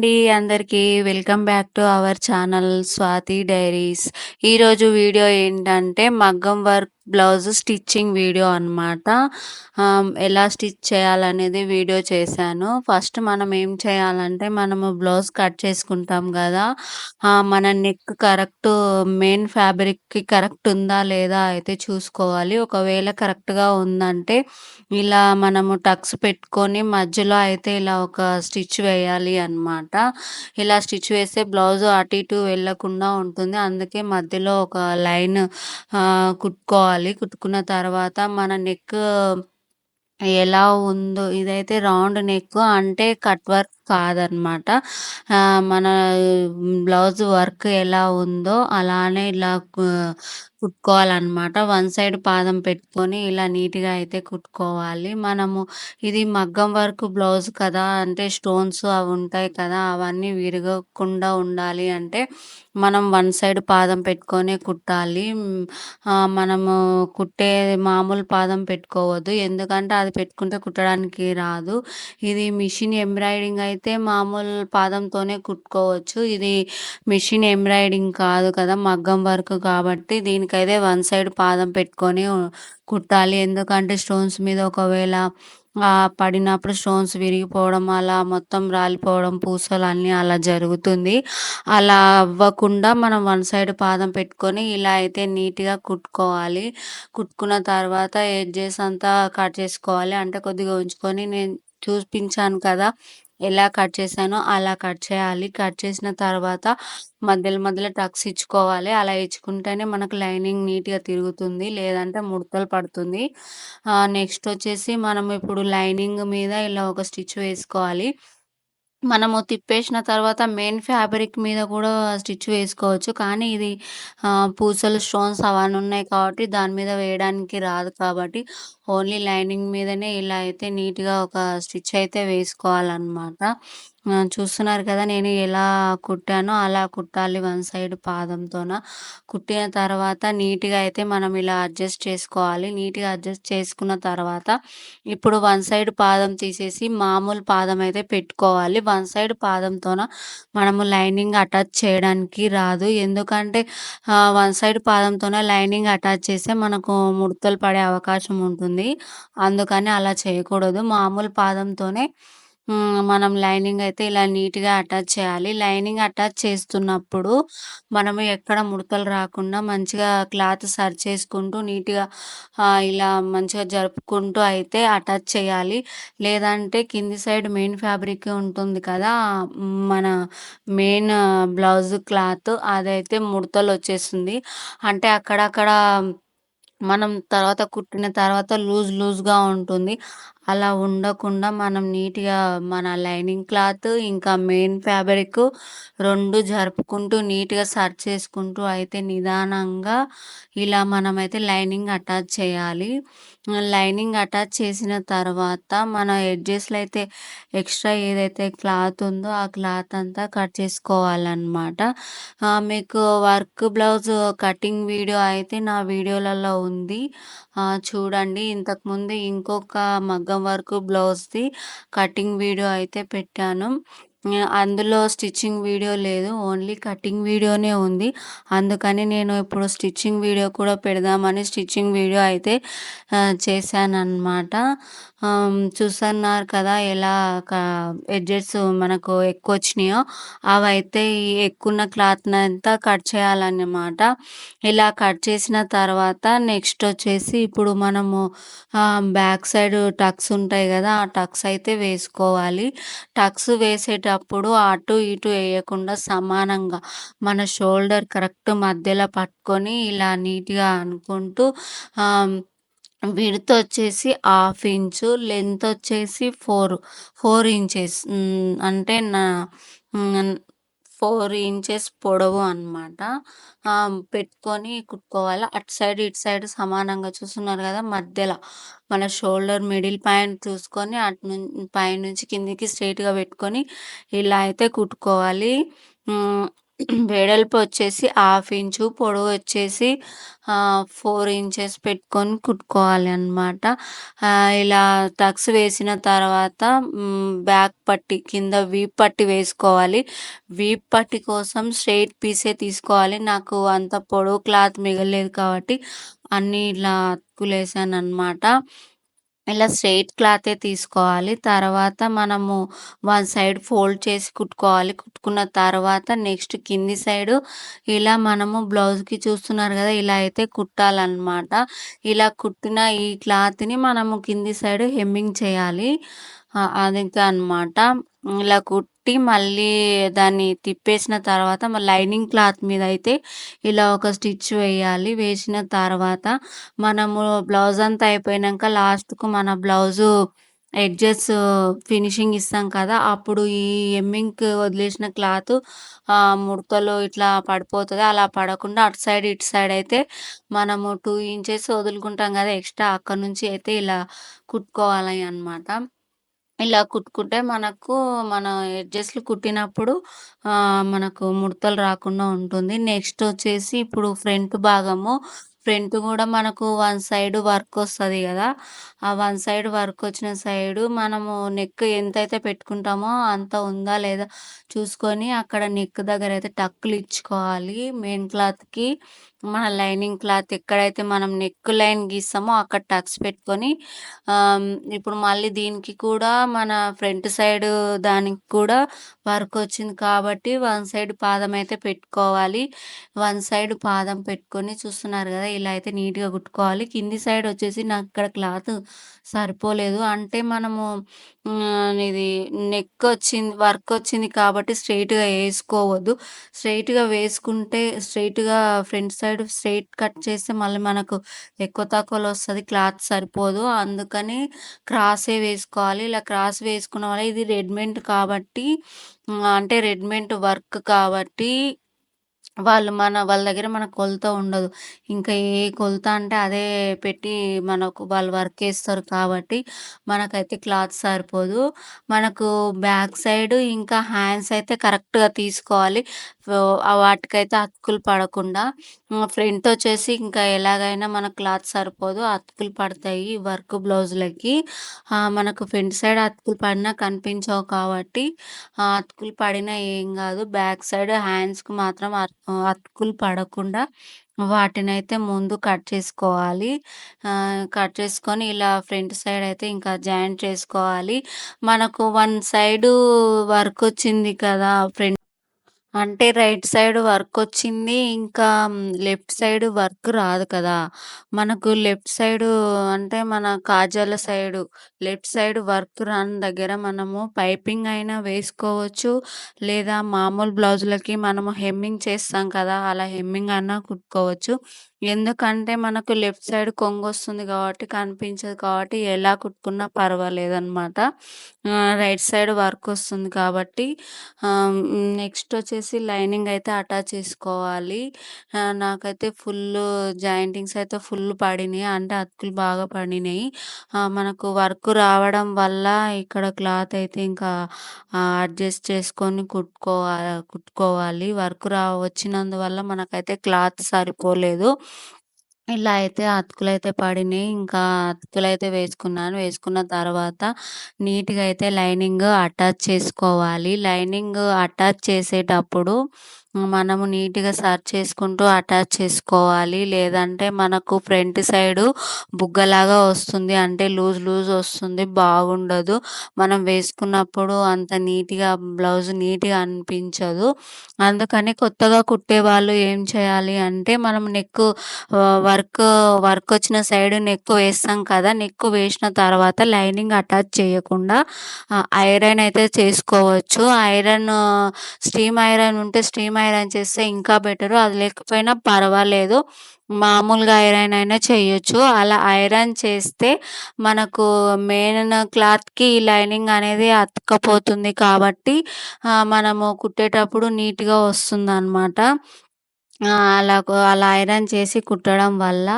Hi అండి అందరికీ. Welcome back to our channel Swathi diaries. ఈరోజు వీడియో ఏంటంటే మగ్గం వర్క్ బ్లౌజ్ స్టిచ్చింగ్ వీడియో అనమాట. ఎలా స్టిచ్ చేయాలనేది వీడియో చేశాను. ఫస్ట్ మనం ఏం చేయాలంటే మనము బ్లౌజ్ కట్ చేసుకుంటాం కదా మన నెక్ కరెక్ట్ మెయిన్ ఫ్యాబ్రిక్‌కి కరెక్ట్ ఉందా లేదా అయితే చూసుకోవాలి. ఒకవేళ కరెక్ట్‌గా ఉందంటే ఇలా మనము టక్స్ పెట్టుకొని మధ్యలో అయితే ఇలా ఒక స్టిచ్ వేయాలి అనమాట. ఇలా స్టిచ్ వేస్తే బ్లౌజ్ అటు ఇటు వెళ్ళకుండా ఉంటుంది. అందుకే మధ్యలో ఒక లైన్ కుట్టుకోవాలి. కుట్టుకున్న తర్వాత మన నెక్ ఎలా ఉందో ఇదైతే రౌండ్ నెక్ అంటే కట్ వర్క్ కాదనమాట. మన బ్లౌజ్ వర్క్ ఎలా ఉందో అలానే ఇలా కుట్టుకోవాలనమాట. వన్ సైడ్ పాదం పెట్టుకొని ఇలా నీట్‌గా అయితే కుట్టుకోవాలి. మనము ఇది మగ్గం వర్క్ బ్లౌజ్ కదా! అంటే స్టోన్స్ అవి ఉంటాయి కదా! అవన్నీ విరగకుండా ఉండాలి అంటే మనం వన్ సైడ్ పాదం పెట్టుకొనే కుట్టాలి. హ్మ్. ఆహ్, మనము కుట్టే మామూలు పాదం పెట్టుకోవద్దు. ఎందుకంటే అది పెట్టుకుంటే కుట్టడానికి రాదు. ఇది మిషన్ ఎంబ్రాయిడింగ్ అయితే మామూలు పాదంతోనే కుట్టుకోవచ్చు. ఇది మిషన్ ఎంబ్రాయిడింగ్ కాదు కదా! మగ్గం వర్క్ కాబట్టి అయితే వన్ సైడ్ పాదం పెట్టుకొని కుట్టాలి. ఎందుకంటే స్టోన్స్ మీద ఒకవేళ పడినప్పుడు స్టోన్స్ విరిగిపోవడం అలా మొత్తం రాలిపోవడం పూసలు అన్నీ అలా జరుగుతుంది. అలా అవ్వకుండా మనం వన్ సైడ్ పాదం పెట్టుకొని ఇలా అయితే నీట్‌గా కుట్టుకోవాలి. కుట్టుకున్న తర్వాత ఎడ్జెస్ అంతా కట్ చేసుకోవాలి. అంటే కొద్దిగా ఉంచుకొని నేను చూపించాను కదా! ఎలా కట్ చేశానో అలా కట్ చేయాలి. కట్ చేసిన తర్వాత మధ్యలో మధ్యలో టక్స్ ఇచ్చుకోవాలి. అలా ఇచ్చుకుంటేనే మనకు లైనింగ్ నీట్‌గా తిరుగుతుంది. లేదంటే ముడతలు పడుతుంది. నెక్స్ట్ వచ్చేసి మనం ఇప్పుడు లైనింగ్ మీద ఇలా ఒక స్టిచ్ వేసుకోవాలి. మనము తిప్పేసిన తర్వాత మెయిన్ ఫ్యాబ్రిక్ మీద కూడా స్టిచ్ వేసుకోవచ్చు. కానీ ఇది పూసలు స్టోన్స్ అవన్నీ ఉన్నాయి కాబట్టి దాని మీద వేయడానికి రాదు కాబట్టి ఓన్లీ లైనింగ్ మీదనే ఇలా అయితే నీట్‌గా ఒక స్టిచ్ అయితే వేసుకోవాలన్నమాట చూస్తున్నారు కదా! నేను ఎలా కుట్టానో అలా కుట్టాలి వన్ సైడ్ పాదంతోన. కుట్టిన తర్వాత నీట్‌గా అయితే మనం ఇలా అడ్జస్ట్ చేసుకోవాలి. నీట్‌గా అడ్జస్ట్ చేసుకున్న తర్వాత ఇప్పుడు వన్ సైడ్ పాదం తీసేసి మామూలు పాదం అయితే పెట్టుకోవాలి. వన్ సైడ్ పాదంతోన మనము లైనింగ్ అటాచ్ చేయడానికి రాదు. ఎందుకంటే వన్ సైడ్ పాదంతోన లైనింగ్ అటాచ్ చేస్తే మనకు ముడతలు పడే అవకాశం ఉంటుంది. అందుకని అలా చేయకూడదు. మామూలు పాదంతోనే మనం లైనింగ్ అయితే ఇలా నీట్‌గా అటాచ్ చేయాలి. లైనింగ్ అటాచ్ చేస్తున్నప్పుడు మనము ఎక్కడ ముడతలు రాకుండా మంచిగా క్లాత్ సర్చ్ చేసుకుంటూ నీట్‌గా ఇలా మంచిగా జరుపుకుంటూ అయితే అటాచ్ చేయాలి. లేదంటే కింది సైడ్ మెయిన్ ఫ్యాబ్రిక్ ఉంటుంది కదా! మన మెయిన్ బ్లౌజ్ క్లాత్ అదైతే ముడతలొచ్చేస్తుంది. అంటే అక్కడక్కడ మనం తర్వాత కుట్టిన తర్వాత లూజ్ లూజ్‌గా ఉంటుంది. అలా ఉండకుండా మనం నీట్‌గా మన లైనింగ్ క్లాత్ ఇంకా మెయిన్ ఫ్యాబ్రిక్ రెండు జరుపుకుంటూ నీట్‌గా సర్చ్ చేసుకుంటూ అయితే నిదానంగా ఇలా మనమైతే లైనింగ్ అటాచ్ చేయాలి. లైనింగ్ అటాచ్ చేసిన తర్వాత మన ఎడ్జెస్‌లో అయితే ఎక్స్ట్రా ఏదైతే క్లాత్ ఉందో ఆ క్లాత్ అంతా కట్ చేసుకోవాలన్నమాట మీకు వర్క్ బ్లౌజ్ కటింగ్ వీడియో అయితే నా వీడియోలలో ఉంది. చూడండి. ఇంతకుముందు ఇంకొక మగ్గ వర్క్ బ్లౌజ్‌ది కటింగ్ వీడియో అయితే పెట్టాను. అందులో స్టిచ్చింగ్ వీడియో లేదు. ఓన్లీ కటింగ్ వీడియోనే ఉంది. అందుకని నేను ఇప్పుడు స్టిచ్చింగ్ వీడియో కూడా పెడదామని స్టిచ్చింగ్ వీడియో అయితే చేశాను అన్నమాట చూస్తున్నారు కదా! ఎలా క ఎడ్జెస్ మనకు ఎక్కువొచ్చినాయో అవైతే ఈ క్లాత్ని అంతా కట్ చేయాలన్నమాట. ఇలా కట్ చేసిన తర్వాత నెక్స్ట్ వచ్చేసి ఇప్పుడు మనము బ్యాక్ సైడ్ టక్స్ ఉంటాయి కదా! ఆ టక్స్ అయితే వేసుకోవాలి. టక్స్ వేసేటప్పుడు అటు ఇటు వేయకుండా సమానంగా మన షోల్డర్ కరెక్ట్ మధ్యలో పట్టుకొని ఇలా నీట్‌గా అనుకుంటూ విడ్త్ వచ్చేసి హాఫ్ ఇంచు, లెంత్ వచ్చేసి 4, 4 ఇంచెస్ అంటే నా ఫోర్ ఇంచెస్ పొడవు అనమాట. పెట్టుకొని కుట్టుకోవాలి. అటు సైడ్, ఇటు సైడ్ సమానంగా చూస్తున్నారు కదా! మధ్యలో మన షోల్డర్ మిడిల్ పాయింట్ చూసుకొని అటు నుంచి పైనుంచి కిందికి స్ట్రెయిట్‌గా పెట్టుకొని ఇలా అయితే కుట్టుకోవాలి. వెడల్పు వచ్చేసి హాఫ్ ఇంచు పొడవు వచ్చేసి ఫోర్ ఇంచెస్ పెట్టుకొని కుట్టుకోవాలి అనమాట ఇలా టక్స్ వేసిన తర్వాత బ్యాక్ పట్టి కింద వీప్ పట్టి వేసుకోవాలి. వీప్ పట్టి కోసం స్ట్రైట్ పీసే తీసుకోవాలి. నాకు అంత పొడవు క్లాత్ మిగలేదు కాబట్టి అన్నీ ఇలా అతుకులేసాను అనమాట ఇలా స్ట్రెయిట్ క్లాతే తీసుకోవాలి. తర్వాత మనము వన్ సైడ్ ఫోల్డ్ చేసి కుట్టుకోవాలి. కుట్టుకున్న తర్వాత నెక్స్ట్ కింది సైడు ఇలా మనము బ్లౌజ్కి చూస్తున్నారు కదా ఇలా అయితే కుట్టాలన్నమాట. ఇలా కుట్టిన ఈ క్లాత్ని మనము కింది సైడ్ హెమ్మింగ్ చేయాలి. అది అనమాట ఇలా కుట్టి మళ్ళీ దాన్ని తిప్పేసిన తర్వాత లైనింగ్ క్లాత్ మీద అయితే ఇలా ఒక స్టిచ్ వేయాలి. వేసిన తర్వాత మనము బ్లౌజ్ అంతా అయిపోయినాక లాస్ట్కు మన బ్లౌజు ఎడ్జెస్ ఫినిషింగ్ ఇస్తాం కదా అప్పుడు ఈ ఎమ్మింగ్కి వదిలేసిన క్లాత్ ముడతలు ఇట్లా పడిపోతుంది. అలా పడకుండా అటు సైడ్ ఇటు సైడ్ అయితే మనము టూ ఇంచెస్ వదులుకుంటాం కదా ఎక్స్ట్రా అక్కడ నుంచి అయితే ఇలా కుట్టుకోవాలి అనమాట ఇలా కుట్టుకుంటే మనకు మన ఎడ్జెస్ట్లు కుట్టినప్పుడు మనకు ముడతలు రాకుండా ఉంటుంది. నెక్స్ట్ వచ్చేసి ఇప్పుడు ఫ్రంట్ భాగము. ఫ్రంట్ కూడా మనకు వన్ సైడ్ వర్క్ వస్తుంది కదా. ఆ వన్ సైడ్ వర్క్ వచ్చిన సైడు మనము నెక్ ఎంతైతే పెట్టుకుంటామో అంత ఉందా లేదా చూసుకొని అక్కడ నెక్ దగ్గర అయితే టక్కులు ఇచ్చుకోవాలి. మెయిన్ క్లాత్కి మన లైనింగ్ క్లాత్ ఎక్కడైతే మనం నెక్ లైన్ గీస్తామో అక్కడ టక్స్ పెట్టుకొని ఇప్పుడు మళ్ళీ దీనికి కూడా మన ఫ్రంట్ సైడ్ దానికి కూడా వర్క్ వచ్చింది కాబట్టి వన్ సైడ్ పాదం అయితే పెట్టుకోవాలి. వన్ సైడ్ పాదం పెట్టుకొని చూస్తున్నారు కదా ఇలా అయితే నీట్గా కుట్టుకోవాలి. కింది సైడ్ వచ్చేసి నాకు ఇక్కడ క్లాత్ సరిపోలేదు. అంటే మనము ఇది నెక్ వచ్చింది వర్క్ వచ్చింది కాబట్టి స్ట్రైట్గా వేసుకోవద్దు. స్ట్రైట్గా వేసుకుంటే స్ట్రైట్గా ఫ్రంట్ సైడ్ స్ట్రైట్ కట్ చేస్తే మళ్ళీ మనకు ఎక్కువ తక్కువలో వస్తుంది క్లాత్ సరిపోదు. అందుకని క్రాసే వేసుకోవాలి. ఇలా క్రాస్ వేసుకున్న వల్ల ఇది రెడీమేడ్ కాబట్టి అంటే రెడీమేడ్ వర్క్ కాబట్టి వాళ్ళు మన వాళ్ళ దగ్గర మన కొలత ఉండదు. ఇంకా ఏ కొలత అంటే అదే పెట్టి మనకు వాళ్ళు వర్క్ చేస్తారు కాబట్టి మనకైతే క్లాత్ సరిపోదు. మనకు బ్యాక్ సైడ్ ఇంకా హ్యాండ్స్ అయితే కరెక్ట్‌గా తీసుకోవాలి. వాటికైతే అతుకులు పడకుండా. ఫ్రంట్ వచ్చేసి ఇంకా ఎలాగైనా మన క్లాత్ సరిపోదు. అతుకులు పడతాయి వర్క్ బ్లౌజ్‌లకి. మనకు ఫ్రంట్ సైడ్ అతుకులు పడినా కనిపించవు కాబట్టి అతుకులు పడినా ఏం కాదు బ్యాక్ సైడ్ హ్యాండ్స్‌కి మాత్రం అతుకులు పడకుండా వాటినైతే ముందు కట్ చేసుకోవాలి. కట్ చేసుకొని ఇలా ఫ్రంట్ సైడ్ అయితే ఇంకా జాయింట్ చేసుకోవాలి. మనకు వన్ సైడు వర్క్ వచ్చింది కదా! ఫ్రంట్ అంటే రైట్ సైడ్ వర్క్ వచ్చింది. ఇంకా లెఫ్ట్ సైడ్ వర్క్ రాదు కదా! మనకు లెఫ్ట్ సైడు అంటే మన కాజాల సైడు లెఫ్ట్ సైడ్ వర్క్ రాని దగ్గర మనము పైపింగ్ అయినా వేసుకోవచ్చు. లేదా మామూలు బ్లౌజులకి మనము హెమ్మింగ్ చేస్తాం కదా! అలా హెమ్మింగ్ అన్నా కుట్టుకోవచ్చు. ఎందుకంటే మనకు లెఫ్ట్ సైడ్ కొంగు వస్తుంది కాబట్టి కనిపించదు కాబట్టి ఎలా కుట్టుకున్నా పర్వాలేదనమాట. రైట్ సైడ్ వర్క్ వస్తుంది కాబట్టి నెక్స్ట్ వచ్చేసి లైనింగ్ అయితే అటాచ్ చేసుకోవాలి. నాకైతే ఫుల్ జాయింటింగ్స్ అయితే ఫుల్ పడినాయి. అంటే అతుకులు బాగా పడినాయి. మనకు వర్క్ రావడం వల్ల ఇక్కడ క్లాత్ అయితే ఇంకా అడ్జస్ట్ చేసుకొని కుట్టుకోవాలి కుట్టుకోవాలి. వర్క్ రా వచ్చినందువల్ల మనకైతే క్లాత్ సరిపోలేదు. ఇలా అయితే అతుకులు అయితే పడినాయి. ఇంకా అతుకులైతే వేసుకున్నాను. వేసుకున్న తర్వాత నీట్‌గా అయితే లైనింగ్ అటాచ్ చేసుకోవాలి. లైనింగ్ అటాచ్ చేసేటప్పుడు మనము నీట్‌గా సర్చ్ చేసుకుంటూ అటాచ్ చేసుకోవాలి. లేదంటే మనకు ఫ్రంట్ సైడు బుగ్గలాగా వస్తుంది. అంటే లూజ్ లూజ్ వస్తుంది. బాగుండదు. మనం వేసుకున్నప్పుడు అంత నీట్‌గా బ్లౌజ్ నీట్‌గా అనిపించదు. అందుకని కొత్తగా కుట్టే వాళ్ళు ఏం చేయాలి అంటే మనం నెక్ వర్క్ వర్క్ వచ్చిన సైడ్ నెక్ వేస్తాం కదా! నెక్ వేసిన తర్వాత లైనింగ్ అటాచ్ చేయకుండా ఐరన్ అయితే చేసుకోవచ్చు. ఐరన్ స్టీమ్ ఐరన్ ఉంటే స్టీమ్ ఐరన్ చేస్తే ఇంకా బెటరు. అది లేకపోయినా పర్వాలేదు. మామూలుగా ఐరన్ అయినా చేయొచ్చు. అలా ఐరన్ చేస్తే మనకు మెయిన్ క్లాత్‌కి లైనింగ్ అనేది అతకపోతుంది కాబట్టి మనము కుట్టేటప్పుడు నీట్‌గా వస్తుంది అన్నమాట అలా అలా ఐరన్ చేసి కుట్టడం వల్ల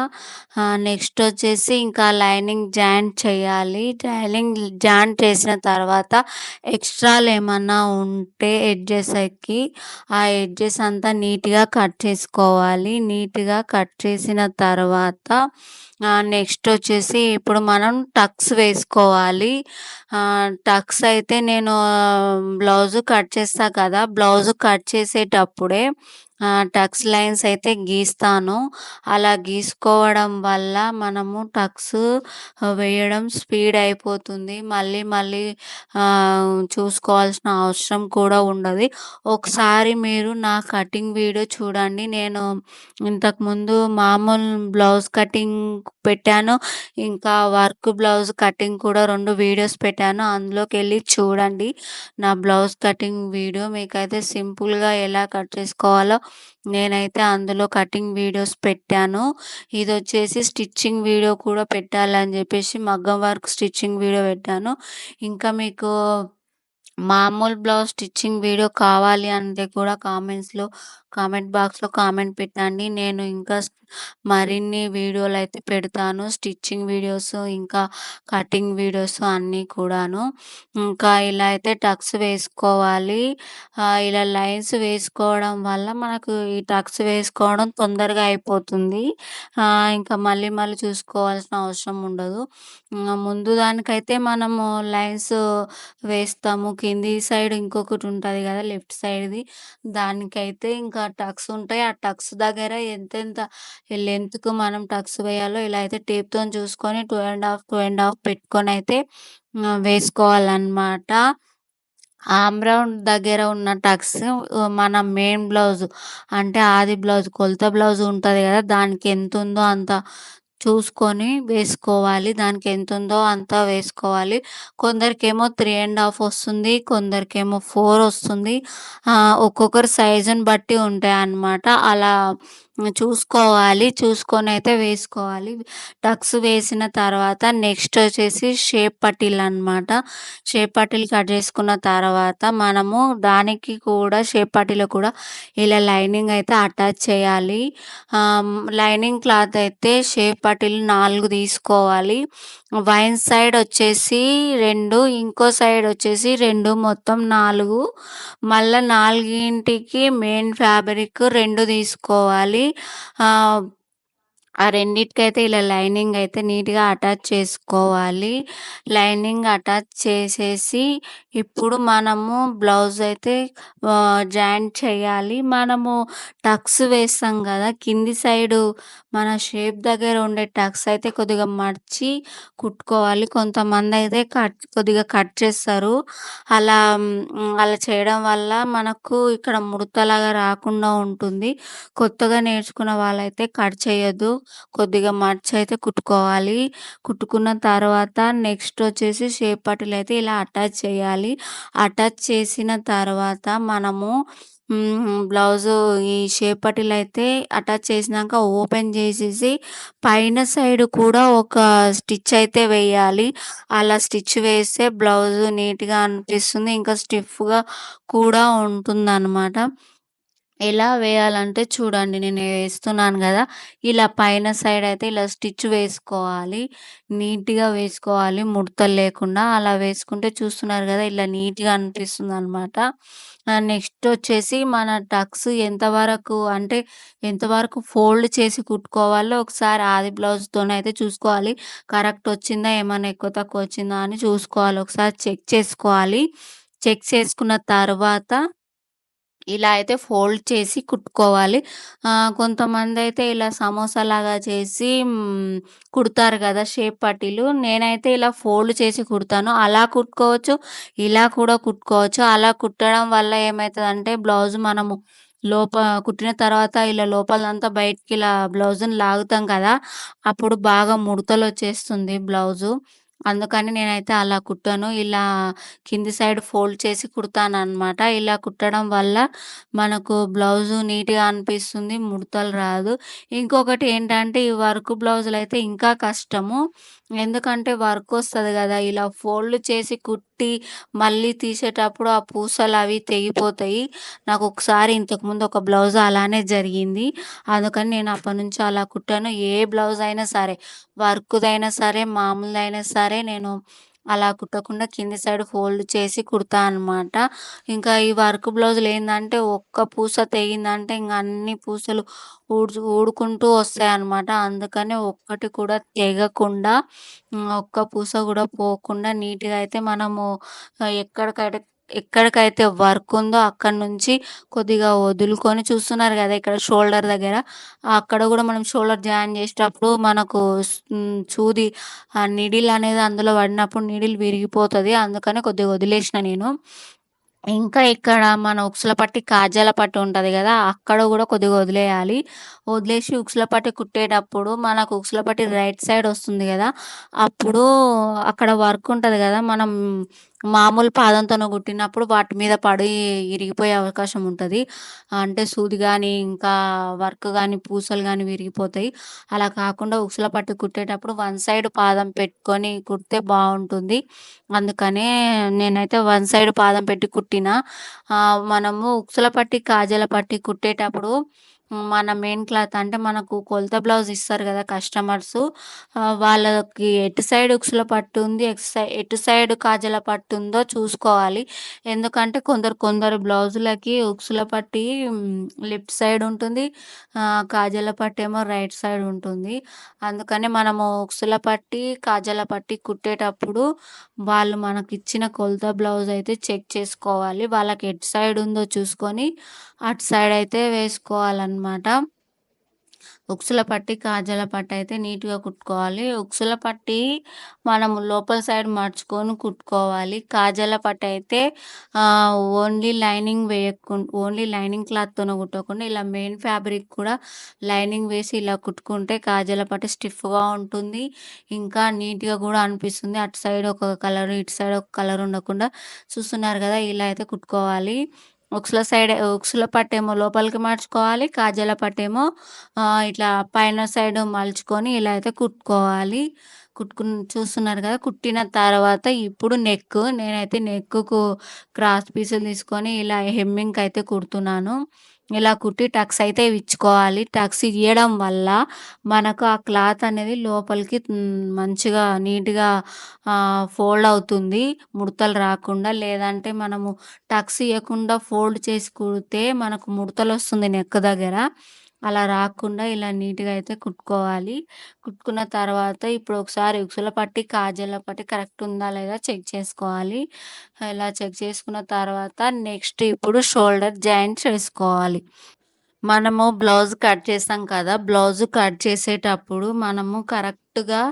నెక్స్ట్ వచ్చేసి ఇంకా లైనింగ్ జాయింట్ చేయాలి. లైనింగ్ జాయింట్ చేసిన తర్వాత ఎక్స్ట్రాలు ఏమన్నా ఉంటే ఎడ్జెసెక్కి ఆ ఎడ్జెస్ అంతా నీట్‌గా కట్ చేసుకోవాలి. నీట్‌గా కట్ చేసిన తర్వాత నెక్స్ట్ వచ్చేసి ఇప్పుడు మనం టక్స్ వేసుకోవాలి. టక్స్ అయితే నేను బ్లౌజు కట్ చేస్తా కదా! బ్లౌజు కట్ చేసేటప్పుడే టక్స్ లైన్స్ అయితే గీస్తాను. అలా గీసుకోవడం వల్ల మనము టక్స్ వేయడం స్పీడ్ అయిపోతుంది. మళ్ళీ మళ్ళీ చూసుకోవాల్సిన అవసరం కూడా ఉండదు. ఒకసారి మీరు నా కటింగ్ వీడియో చూడండి. నేను ఇంతకుముందు మామూలు బ్లౌజ్ కటింగ్ పెట్టాను. ఇంకా వర్క్ బ్లౌజ్ కటింగ్ కూడా రెండు వీడియోస్ పెట్టాను. అందులోకి వెళ్ళి చూడండి. నా బ్లౌజ్ కటింగ్ వీడియో మీకైతే సింపుల్‌గా ఎలా కట్ చేసుకోవాలో నేనైతే అందులో కటింగ్ వీడియోస్ పెట్టాను. ఇది వచ్చేసి స్టిచ్చింగ్ వీడియో కూడా పెట్టాలని చెప్పేసి మగ్గం వర్క్ స్టిచ్చింగ్ వీడియో పెట్టాను. ఇంకా మీకు మామూలు బ్లౌజ్ స్టిచ్చింగ్ వీడియో కావాలి అంటే కూడా కామెంట్స్‌లో కామెంట్ బాక్స్‌లో కామెంట్ పెట్టండి. నేను ఇంకా మరిన్ని వీడియోలు అయితే పెడతాను. స్టిచ్చింగ్ వీడియోస్ ఇంకా కటింగ్ వీడియోస్ అన్నీ కూడాను. ఇంకా ఇలా అయితే టక్స్ వేసుకోవాలి. ఇలా లైన్స్ వేసుకోవడం వల్ల మనకు ఈ టక్స్ వేసుకోవడం తొందరగా అయిపోతుంది. ఇంకా మళ్ళీ మళ్ళీ చూసుకోవాల్సిన అవసరం ఉండదు. ముందు దానికైతే మనము లైన్స్ వేస్తాము. కింది సైడ్ ఇంకొకటి ఉంటుంది కదా లెఫ్ట్ సైడ్‌ది. దానికైతే ఇంకా టక్స్ ఉంటాయి. ఆ టక్స్ దగ్గర ఎంతెంత లెంగ్త్‌కు మనం టక్స్ వేయాలో ఇలా అయితే టేప్‌తోని చూసుకొని 2 ½ 2 ½ పెట్టుకొనైతే ఆహ్, వేసుకోవాలనమాట. ఆర్మ్ రౌండ్ దగ్గర ఉన్న టక్స్ మన మెయిన్ బ్లౌజ్ అంటే ఆది బ్లౌజ్ కొలత బ్లౌజ్ ఉంటది కదా దానికి ఎంతుందో అంత చూసుకొని వేసుకోవాలి. దానికి ఎంతుందో అంత వేసుకోవాలి. కొందరికేమో త్రీ అండ్ హాఫ్ వస్తుంది. కొందరికేమో ఫోర్ వస్తుంది. ఒక్కొక్కరు ఒక్కొక్కరి సైజుని బట్టి ఉంటాయి అన్నమాట అలా చూసుకోవాలి. చూసుకొని అయితే వేసుకోవాలి. టక్స్ వేసిన తర్వాత నెక్స్ట్ వచ్చేసి షేప్ పట్టీలనమాట. షేప్ పట్టీలు కట్ చేసుకున్న తర్వాత మనము దానికి కూడా షేప్ పట్టీలో కూడా ఇలా లైనింగ్ అయితే అటాచ్ చేయాలి. లైనింగ్ క్లాత్ అయితే షేప్ పట్టీలు నాలుగు తీసుకోవాలి. వైన్ సైడ్ వచ్చేసి రెండు ఇంకో సైడ్ వచ్చేసి రెండు మొత్తం నాలుగు మళ్ళా నాలుగింటికి మెయిన్ ఫ్యాబ్రిక్ రెండు తీసుకోవాలి. ఆ రెండిటికైతే ఇలా లైనింగ్ అయితే నీట్‌గా అటాచ్ చేసుకోవాలి. లైనింగ్ అటాచ్ చేసేసి ఇప్పుడు మనము బ్లౌజ్ అయితే జాయింట్ చేయాలి. మనము టక్స్ వేస్తాం కదా కింది సైడు మన షేప్ దగ్గర ఉండే టక్స్ అయితే కొద్దిగా మడిచి కుట్టుకోవాలి. కొంతమంది అయితే కట్ కొద్దిగా కట్ చేస్తారు. అలా అలా చేయడం వల్ల మనకు ఇక్కడ ముడతలాగా రాకుండా ఉంటుంది. కొత్తగా నేర్చుకున్న వాళ్ళైతే కట్ చేయొద్దు. కొద్దిగా మడిచయితే కుట్టుకోవాలి. కుట్టుకున్న తర్వాత నెక్స్ట్ వచ్చేసి షేపట్లు అయితే ఇలా అటాచ్ చేయాలి. అటాచ్ చేసిన తర్వాత మనము బ్లౌజ్ బ్లౌజు ఈ షేప్ అయితే అటాచ్ చేసినాక ఓపెన్ చేసేసి పైన సైడ్ కూడా ఒక స్టిచ్ అయితే వేయాలి. అలా స్టిచ్ వేస్తే బ్లౌజు నీట్‌గా అనిపిస్తుంది. ఇంకా స్టిఫ్‌గా కూడా ఉంటుందనమాట. ఎలా వేయాలంటే చూడండి నేను వేస్తున్నాను కదా ఇలా పైన సైడ్ అయితే ఇలా స్టిచ్ వేసుకోవాలి. నీట్‌గా వేసుకోవాలి ముడతలు లేకుండా. అలా వేసుకుంటే చూస్తున్నారు కదా ఇలా నీట్‌గా అనిపిస్తుంది అనమాట నెక్స్ట్ వచ్చేసి మన టక్స్ ఎంతవరకు అంటే ఎంతవరకు ఫోల్డ్ చేసి కుట్టుకోవాలో ఒకసారి ఆది అయితే చూసుకోవాలి. కరెక్ట్ వచ్చిందా? ఏమైనా ఎక్కువ తక్కువ వచ్చిందా? అని చూసుకోవాలి. ఒకసారి చెక్ చేసుకోవాలి. చెక్ చేసుకున్న తర్వాత ఇలా అయితే ఫోల్డ్ చేసి కుట్టుకోవాలి. కొంతమంది అయితే ఇలా సమోసాలాగా చేసి కుడతారు కదా షేప్ పట్టీలు. నేనైతే ఇలా ఫోల్డ్ చేసి కుడతాను. అలా కుట్టుకోవచ్చు. ఇలా కూడా కుట్టుకోవచ్చు. అలా కుట్టడం వల్ల ఏమవుతుందంటే బ్లౌజ్ మనము లోప కుట్టిన తర్వాత ఇలా లోపలంతా బయటికి ఇలా బ్లౌజుని లాగుతాం కదా! అప్పుడు బాగా ముడతలు వచ్చేస్తుంది బ్లౌజు. అందుకని నేనైతే అలా కుట్టాను ఇలా కింది సైడ్ ఫోల్డ్ చేసి కుడతాననమాట. ఇలా కుట్టడం వల్ల మనకు బ్లౌజు నీట్‌గా అనిపిస్తుంది. ముడతలు రాదు. ఇంకొకటి ఏంటంటే ఈ వర్క్ అయితే ఇంకా కష్టము. ఎందుకంటే వర్క్ వస్తుంది కదా ఇలా ఫోల్డ్ చేసి కుట్టి మళ్ళీ తీసేటప్పుడు ఆ పూసలు అవి తెగిపోతాయి. నాకు ఒకసారి ఇంతకుముందు ఒక బ్లౌజ్ అలానే జరిగింది. అందుకని నేను అప్పటి నుంచి అలా కుట్టాను. ఏ బ్లౌజ్ అయినా సరే వర్క్దైనా సరే మామూలుదైనా సరే నేను అలా కుట్టకుండా కింది సైడ్ ఫోల్డ్ చేసి కుడతా అనమాట ఇంకా ఈ వర్క్ బ్లౌజులు ఏంటంటే ఒక్క పూస తెగిందంటే ఇంకా అన్ని పూసలు ఊడ్చు ఊడుకుంటూ వస్తాయన్నమాట అందుకని ఒక్కటి కూడా తెగకుండా ఒక్క పూస కూడా పోకుండా నీట్గా అయితే మనము ఎక్కడికైతే ఎక్కడికైతే వర్క్ ఉందో అక్కడ నుంచి కొద్దిగా వదులుకొని చూస్తున్నారు కదా ఇక్కడ షోల్డర్ దగ్గర. అక్కడ కూడా మనం షోల్డర్ జాయిన్ చేసేటప్పుడు మనకు సూది ఆ నీడిల్ అనేది అందులో పడినప్పుడు నీడిల్ విరిగిపోతుంది. అందుకని కొద్దిగా వదిలేసిన నేను. ఇంకా ఇక్కడ మన ఉక్సుల పట్టి కాజాల పట్టి ఉంటుంది కదా అక్కడ కూడా కొద్దిగా వదిలేయాలి. వదిలేసి ఉక్సుల పట్టి కుట్టేటప్పుడు మనకు ఉక్సుల పట్టి రైట్ సైడ్ వస్తుంది కదా అప్పుడు అక్కడ వర్క్ ఉంటుంది కదా మనం మామూలు పాదంతో కుట్టినప్పుడు వాటి మీద పడి ఇరిగిపోయే అవకాశం ఉంటుంది. అంటే సూది కానీ ఇంకా వర్క్ కానీ పూసలు కానీ విరిగిపోతాయి. అలా కాకుండా ఉక్సుల పట్టి కుట్టేటప్పుడు వన్ సైడ్ పాదం పెట్టుకొని కుడితే బాగుంటుంది. అందుకనే నేనైతే వన్ సైడ్ పాదం పెట్టి కుట్టిన మనము ఉక్సుల పట్టి కాజల పట్టి కుట్టేటప్పుడు మన మెయిన్ క్లాత్ అంటే మనకు కొలత బ్లౌజ్ ఇస్తారు కదా కస్టమర్స్. వాళ్ళకి ఎటు సైడ్ ఉక్సుల పట్టు ఉంది ఎటు సైడ్ ఎటు సైడ్ కాజల పట్టు ఉందో చూసుకోవాలి. ఎందుకంటే కొందరు కొందరు బ్లౌజులకి ఉక్సుల పట్టి లెఫ్ట్ సైడ్ ఉంటుంది కాజల పట్టి ఏమో రైట్ సైడ్ ఉంటుంది. అందుకని మనము ఉక్సుల పట్టి కాజల పట్టి కుట్టేటప్పుడు వాళ్ళు మనకి ఇచ్చిన కొలత బ్లౌజ్ అయితే చెక్ చేసుకోవాలి. వాళ్ళకి ఎటు సైడ్ ఉందో చూసుకొని అటు సైడ్ అయితే వేసుకోవాలన్నమాట. ఉక్సుల పట్టి కాజల పట్టి అయితే నీట్గా కుట్టుకోవాలి. ఉక్సుల పట్టి మనము లోపల సైడ్ మర్చుకొని కుట్టుకోవాలి. కాజల పట్టి అయితే ఓన్లీ లైనింగ్ వేయకుండా ఓన్లీ లైనింగ్ క్లాత్తోనే కుట్టకుండా ఇలా మెయిన్ ఫ్యాబ్రిక్ కూడా లైనింగ్ వేసి ఇలా కుట్టుకుంటే కాజల పట్టి స్టిఫ్గా ఉంటుంది. ఇంకా నీట్గా కూడా అనిపిస్తుంది. అటు సైడ్ ఒక కలర్ ఇటు సైడ్ ఒక కలర్ ఉండకుండా చూస్తున్నారు కదా ఇలా అయితే కుట్టుకోవాలి. ఉక్సుల సైడ్ ఉక్సుల పట్టేమో లోపలికి మార్చుకోవాలి కాజల పట్టేమో ఇట్లా పైన సైడ్ మలుచుకొని ఇలా అయితే కుట్టుకోవాలి. కుట్టుకుని చూస్తున్నారు కదా కుట్టిన తర్వాత ఇప్పుడు నెక్ నేనైతే నెక్కు క్రాస్ పీసులు తీసుకొని ఇలా హెమ్మింగ్ అయితే కుడుతున్నాను. ఇలా కుట్టి టక్స్ అయితే ఇచ్చుకోవాలి. టక్స్ ఇవ్వడం వల్ల మనకు ఆ క్లాత్ అనేది లోపలికి మంచిగా నీట్గా ఫోల్డ్ అవుతుంది. ముడతలు రాకుండా లేదంటే మనము టక్స్ ఇవ్వకుండా ఫోల్డ్ చేసి కుడితే మనకు ముడతలు వస్తుంది నెక్ దగ్గర. అలా రాకుండా ఇలా నీట్గా అయితే కుట్టుకోవాలి. కుట్టుకున్న తర్వాత ఇప్పుడు ఒకసారి ఉక్సుల పట్టి కాజల పట్టి కరెక్ట్ ఉందా లేదా చెక్ చేసుకోవాలి. ఇలా చెక్ చేసుకున్న తర్వాత నెక్స్ట్ ఇప్పుడు షోల్డర్ జాయింట్ వేసుకోవాలి. మనము బ్లౌజ్ కట్ చేస్తాం కదా బ్లౌజ్ కట్ చేసేటప్పుడు మనము కరెక్ట్గా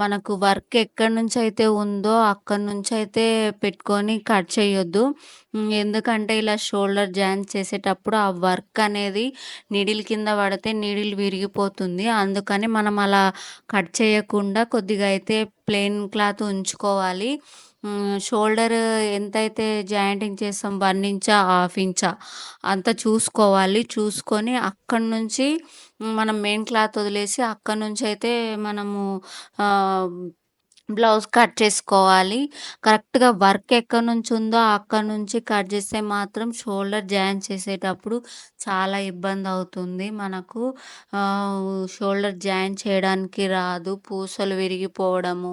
మనకు వర్క్ ఎక్కడి నుంచి అయితే ఉందో అక్కడి నుంచి అయితే పెట్టుకొని కట్ చేయొద్దు. ఎందుకంటే ఇలా షోల్డర్ జాయింట్ చేసేటప్పుడు ఆ వర్క్ అనేది నీడిల్ కింద పడితే నీడిల్ విరిగిపోతుంది. అందుకని మనం అలా కట్ చేయకుండా కొద్దిగా అయితే ప్లెయిన్ క్లాత్ ఉంచుకోవాలి. షోల్డర్ ఎంతైతే జాయింటింగ్ చేస్తాం వన్ ఇంచా హాఫ్ ఇంచా అంత చూసుకోవాలి. చూసుకొని అక్కడి నుంచి మనం మెయిన్ క్లాత్ వదిలేసి అక్కడి నుంచి అయితే మనము బ్లౌజ్ కట్ చేసుకోవాలి. కరెక్ట్గా వర్క్ ఎక్కడి నుంచి ఉందో అక్కడి నుంచి కట్ చేస్తే మాత్రం షోల్డర్ జాయిన్ చేసేటప్పుడు చాలా ఇబ్బంది అవుతుంది. మనకు షోల్డర్ జాయిన్ చేయడానికి రాదు. పూసలు విరిగిపోవడము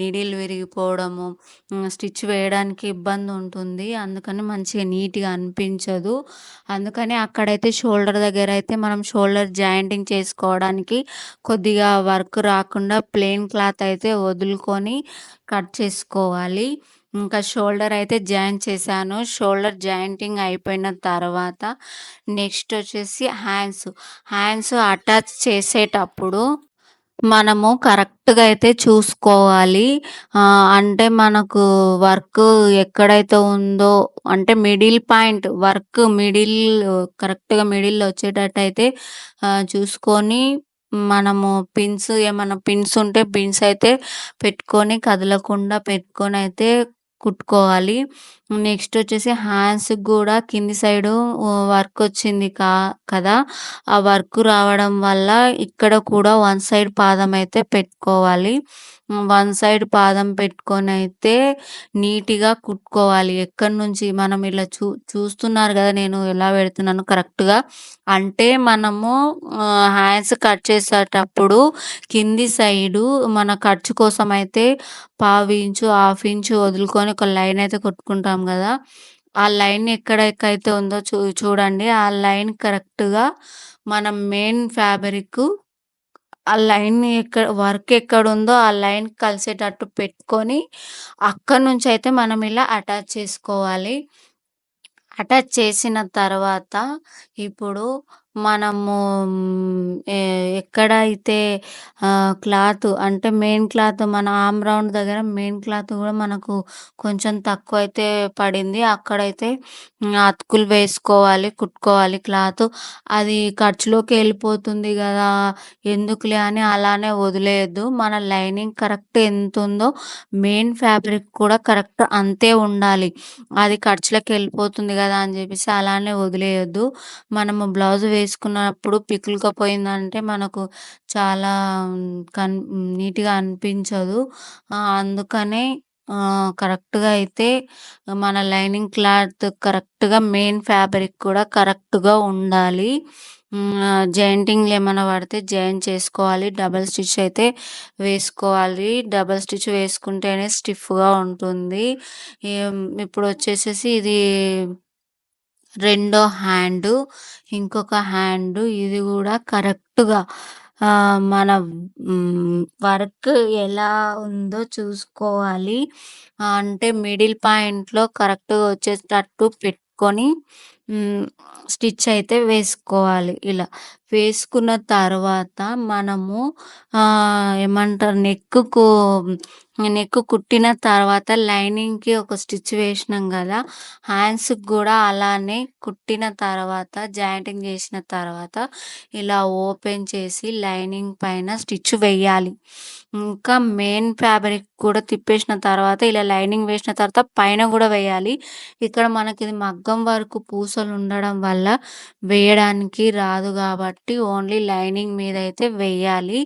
నీడిల్ విరిగిపోవడము స్టిచ్ వేయడానికి ఇబ్బంది ఉంటుంది. అందుకని మంచిగా నీట్గా అనిపించదు. అందుకని అక్కడైతే షోల్డర్ దగ్గర అయితే మనం షోల్డర్ జాయింటింగ్ చేసుకోవడానికి కొద్దిగా వర్క్ రాకుండా ప్లెయిన్ క్లాత్ అయితే వదులుకో తీసుకొని కట్ చేసుకోవాలి. ఇంకా షోల్డర్ అయితే జాయిన్ చేశాను. షోల్డర్ జాయింటింగ్ అయిపోయిన తర్వాత నెక్స్ట్ వచ్చేసి హ్యాండ్స్. హ్యాండ్స్ అటాచ్ చేసేటప్పుడు మనము కరెక్ట్గా అయితే చూసుకోవాలి. అంటే మనకు వర్క్ ఎక్కడైతే ఉందో అంటే మిడిల్ పాయింట్ వర్క్ మిడిల్ కరెక్ట్గా మిడిల్లో వచ్చేటట్టు అయితే చూసుకొని మనము పిన్స్ ఏమన్నా పిన్స్ ఉంటే పిన్స్ అయితే పెట్టుకొని కదలకుండా పెట్టుకొని అయితే కుట్టుకోవాలి. నెక్స్ట్ వచ్చేసి హ్యాండ్స్‌కి కూడా కింది సైడు వర్క్ వచ్చింది కా కదా! ఆ వర్క్ రావడం వల్ల ఇక్కడ కూడా వన్ సైడ్ పాదం అయితే పెట్టుకోవాలి. వన్ సైడ్ పాదం పెట్టుకొని అయితే నీట్‌గా కుట్టుకోవాలి. ఎక్కడి నుంచి మనం ఇలా చూ చూస్తున్నారు కదా నేను ఎలా పెడుతున్నాను కరెక్ట్‌గా. అంటే మనము హ్యాండ్స్ కట్ చేసేటప్పుడు కింది సైడు మన ఖర్చు కోసం అయితే పావు ఇంచు, హాఫ్ ఇంచు వదులుకొని ఒక లైన్ అయితే కొట్టుకుంటాం కదా ఆ లైన్ ఎక్కడెక్కడైతే ఉందో చూ చూడండి. ఆ లైన్ కరెక్ట్‌గా మనం మెయిన్ ఫ్యాబ్రిక్ ఆ లైన్ ఎక్కడ వర్క్ ఎక్కడ ఉందో ఆ లైన్ కలిసేటట్టు పెట్టుకొని, అక్కడి నుంచయితే మనం ఇలా అటాచ్ చేసుకోవాలి. అటాచ్ చేసిన తర్వాత ఇప్పుడు మనము ఎ ఎక్కడైతే ఆహ్, క్లాత్ అంటే మెయిన్ క్లాత్ మన ఆర్మ్ రౌండ్ దగ్గర మెయిన్ క్లాత్ గూడా మనకు కొంచెం తక్కువైతే పడింది. అక్కడైతే హ్మ్, అతుకులు వేసుకోవాలి, కుట్టుకోవాలి క్లాత్. అది ఖర్చులోకి వెళ్ళిపోతుంది గదా! ఎందుకులే అని అలానే వదిలేయొద్దు. మన లైనింగ్ కరెక్ట్ ఎంతుందో మెయిన్ ఫ్యాబ్రిక్ కూడా కరెక్ట్ అంతే ఉండాలి. అది ఖర్చులోకి వెళ్ళిపోతుంది గదా! అని జెప్పేసి అలానే వదిలేయొద్దు. మనము బ్లౌజ్ వేసుకున్నప్పుడు పికులుకపోయిందంటే మనకు చాలా కన్ నీట్‌గా అనిపించదు. అందుకనే కరెక్ట్‌గా అయితే మన లైనింగ్ క్లాత్ కరెక్ట్‌గా మెయిన్ ఫ్యాబ్రిక్ కూడా కరెక్ట్‌గా ఉండాలి. జాయింటింగ్‌లు ఏమైనా పడితే జాయిన్ చేసుకోవాలి. డబల్ స్టిచ్ అయితే వేసుకోవాలి. డబల్ స్టిచ్ వేసుకుంటేనే స్టిఫ్‌గా ఉంటుంది. ఇప్పుడు వచ్చేసేసి ఇది రెండో హ్యాండు. ఇంకొక హ్యాండు ఇది కూడా కరెక్ట్‌గా మన వర్క్ ఎలా ఉందో చూసుకోవాలి. అంటే మిడిల్ పాయింట్‌లో కరెక్ట్‌గా వచ్చేటట్టు పెట్టుకొని స్టిచ్ అయితే వేసుకోవాలి ఇలా. వేసుకున్న తర్వాత మనము ఏమంటారు నెక్‌కు నెక్ కుట్టిన తర్వాత లైనింగ్‌కి ఒక స్టిచ్ వేసినాం కదా హ్యాండ్స్‌కి కూడా అలానే కుట్టిన తర్వాత జాయింటింగ్ చేసిన తర్వాత ఇలా ఓపెన్ చేసి లైనింగ్ పైన స్టిచ్ వెయ్యాలి. ఇంకా మెయిన్ ఫ్యాబ్రిక్ కూడా తిప్పేసిన తర్వాత ఇలా లైనింగ్ వేసిన తర్వాత పైన కూడా వేయాలి. ఇక్కడ మనకి ఇది మగ్గం వరకు పూసలు ఉండడం వల్ల వేయడానికి రాదు కాబట్టి ఓన్లీ లైనింగ్ మీద అయితే వెయ్యాలి.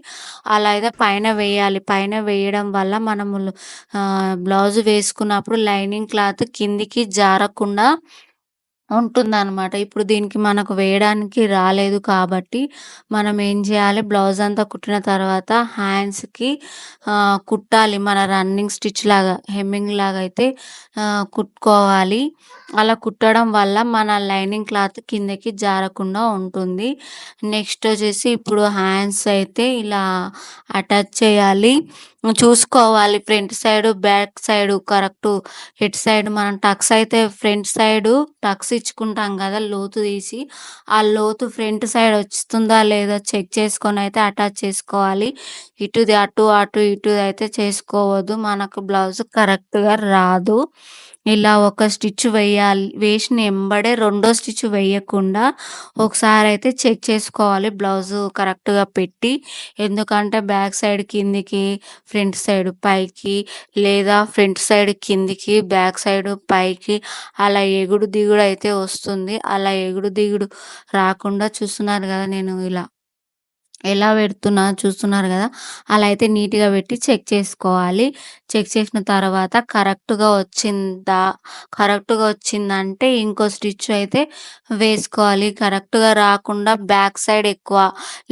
అలా అయితే పైన వేయాలి. పైన వేయడం వల్ల మనము బ్లౌజ్ వేసుకున్నప్పుడు లైనింగ్ క్లాత్ కిందికి జారకుండా ఉంటుందన్నమాట ఇప్పుడు దీనికి మనకు వేయడానికి రాలేదు కాబట్టి, మనం ఏం చేయాలి బ్లౌజ్ అంతా కుట్టిన తర్వాత హ్యాండ్స్‌కి కుట్టాలి. మన రన్నింగ్ స్టిచ్ లాగా, హెమ్మింగ్ లాగా అయితే కుట్టుకోవాలి. అలా కుట్టడం వల్ల మన లైనింగ్ క్లాత్ కిందకి జారకుండా ఉంటుంది. నెక్స్ట్ వచ్చేసి ఇప్పుడు హ్యాండ్స్ అయితే ఇలా అటాచ్ చేయాలి. చూసుకోవాలి front side, back side correct head side మనం టక్స్ అయితే ఫ్రంట్ సైడు టక్స్ ఇచ్చుకుంటాం కదా లోతు తీసి, ఆ లోతు ఫ్రంట్ సైడ్ వస్తుందా లేదా చెక్ చేసుకొని అయితే అటాచ్ చేసుకోవాలి. ఇటుది అటు, అటు ఇటు అయితే చేసుకోవద్దు. మనకు బ్లౌజ్ కరెక్ట్‌గా రాదు. ఇలా ఒక స్టిచ్ వేయాలి వేసిన ఎంబడే రెండో స్టిచ్ వేయకుండా ఒకసారి అయితే చెక్ చేసుకోవాలి బ్లౌజు కరెక్ట్‌గా పెట్టి. ఎందుకంటే బ్యాక్ సైడ్ కిందికి, ఫ్రంట్ సైడ్ పైకి లేదా ఫ్రంట్ సైడ్ కిందికి, బ్యాక్ సైడ్ పైకి అలా ఎగుడు దిగుడు అయితే వస్తుంది. అలా ఎగుడు దిగుడు రాకుండా చూస్తున్నారు కదా నేను ఇలా ఎలా పెడుతున్నా చూస్తున్నారు కదా అలా అయితే నీట్‌గా పెట్టి చెక్ చేసుకోవాలి. చెక్ చేసిన తర్వాత కరెక్ట్‌గా వచ్చిందా? కరెక్ట్‌గా వచ్చిందంటే ఇంకో స్టిచ్ అయితే వేసుకోవాలి. కరెక్ట్‌గా రాకుండా బ్యాక్ సైడ్ ఎక్కువ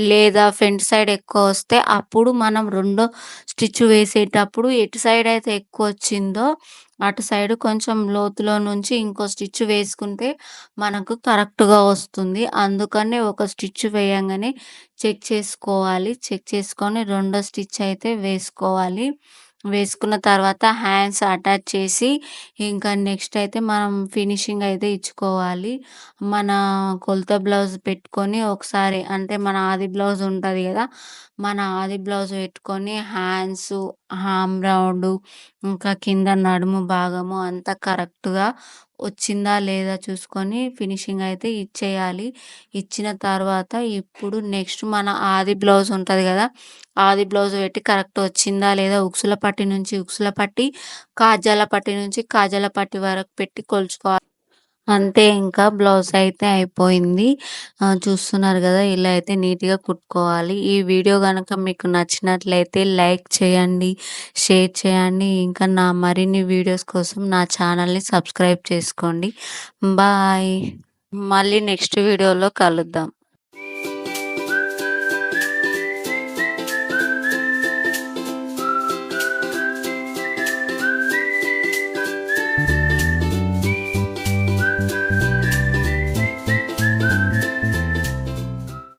లేదా ఫ్రంట్ సైడ్ ఎక్కువ వస్తే అప్పుడు మనం రెండో స్టిచ్ వేసేటప్పుడు ఎటు సైడ్ అయితే ఎక్కువ వచ్చిందో అటు సైడ్ కొంచెం లోతులో నుంచి ఇంకో స్టిచ్ వేసుకుంటే మనకు కరెక్ట్‌గా వస్తుంది. అందుకనే ఒక స్టిచ్ వేయంగానే చెక్ చేసుకోవాలి. చెక్ చేసుకొని రెండో స్టిచ్ అయితే వేసుకోవాలి. వేసుకున్న తర్వాత హ్యాండ్స్ అటాచ్ చేసి ఇంకా నెక్స్ట్ అయితే మనం ఫినిషింగ్ అయితే ఇచ్చుకోవాలి. మన కొలత బ్లౌజ్ పెట్టుకొని ఒకసారి అంటే మన ఆది బ్లౌజ్ ఉంటుంది కదా మన ఆది బ్లౌజ్ పెట్టుకొని హ్యాండ్స్ హామ్ రౌండ్ ఇంకా కింద నడుము భాగము అంతా కరెక్ట్గా వచ్చిందా లేదా చూసుకొని ఫినిషింగ్ అయితే ఇచ్చేయాలి. ఇచ్చిన తర్వాత ఇప్పుడు నెక్స్ట్ మన ఆది బ్లౌజ్ ఉంటుంది కదా ఆది బ్లౌజ్ పెట్టి కరెక్ట్ వచ్చిందా లేదా ఉక్సుల పట్టి నుంచి ఉక్సుల పట్టి కాజాల పట్టి నుంచి కాజాల పట్టి వరకు పెట్టి కొలుచుకోవాలి. అంతే ఇంకా బ్లౌజ్ అయితే అయిపోయింది. చూస్తున్నారు కదా ఇలా అయితే నీట్గా కుట్టుకోవాలి. ఈ వీడియో కనుక మీకు నచ్చినట్లయితే లైక్ చేయండి షేర్ చేయండి. ఇంకా నా మరిన్ని వీడియోస్ కోసం నా ఛానల్ని సబ్స్క్రైబ్ చేసుకోండి. బాయ్. మళ్ళీ నెక్స్ట్ వీడియోలో కలుద్దాం.